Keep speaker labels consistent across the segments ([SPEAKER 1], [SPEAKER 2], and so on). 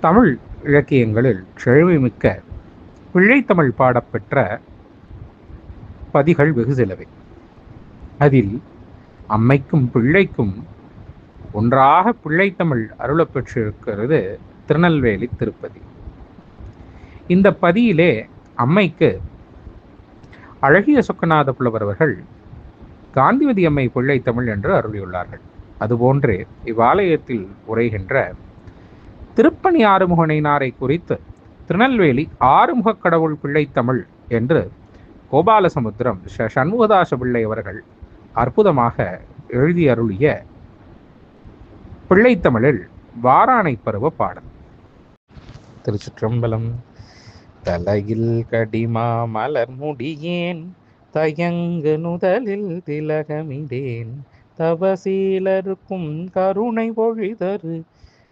[SPEAKER 1] தமிழ் இலக்கியங்களில் செழுமைமிக்க பிள்ளைத்தமிழ் பாடப்பெற்ற பதிகள் வெகு சிலவை. அதில் அம்மைக்கும் பிள்ளைக்கும் ஒன்றாக பிள்ளைத்தமிழ் அருளப்பெற்றிருக்கிறது திருநெல்வேலி திருப்பதி. இந்த பதியிலே அம்மைக்கு அழகிய சொக்கநாத புலவர் அவர்கள் காந்திமதி அம்மை பிள்ளைத்தமிழ் என்று அருளியுள்ளார்கள். அதுபோன்று இவ்வாலயத்தில் உரைகின்ற திருப்பணி ஆறுமுகனைனாரை குறித்து திருநெல்வேலி ஆறுமுகக் கடவுள் பிள்ளைத்தமிழ் என்று கோபாலசமுத்திரம் ச சண்முகதாச பிள்ளை அவர்கள் அற்புதமாக எழுதி அருளிய பிள்ளைத்தமிழில் வாரானை பருவ பாடல். திருச்சிற்றம்பலம் தலையில் கடிமா மலர் முடியேன் தயங்கு நுதலில் திலகமிடேன் தவசீலருக்கும் கருணை பொழிதரு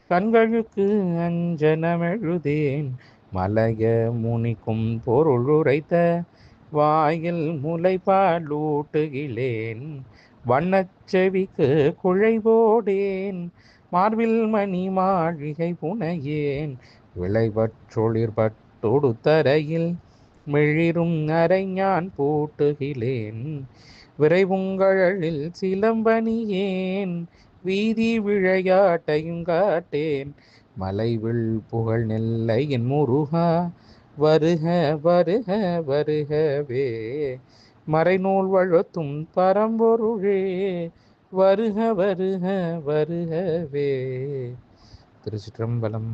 [SPEAKER 1] கண்களுக்கு அஞ்சனமெழுதேன். மலைய முனிக்கும் பொருளுரைத்த வாயில் முளைப்பாலூட்டுகிலேன் வண்ணச்செவிக்கு குழைவோடேன் மார்பில் மணி மாளிகை புனையேன். விளைவற்றொளிர்பட்டொடுத்தரையில் மிழிரும் அரைஞான் பூட்டுகிலேன். விரைவுங்கழலில் சிலம்பணியேன். வீதி விளையாட்டையும் காட்டேன். மலைவில் புகழ் நெல்லையின் முருகா வருக வருக வருகவே. மறைநூல் வழத்தும் பரம்பொருளே வருக வருக வருகவே. திருச்சிற்றம்பலம்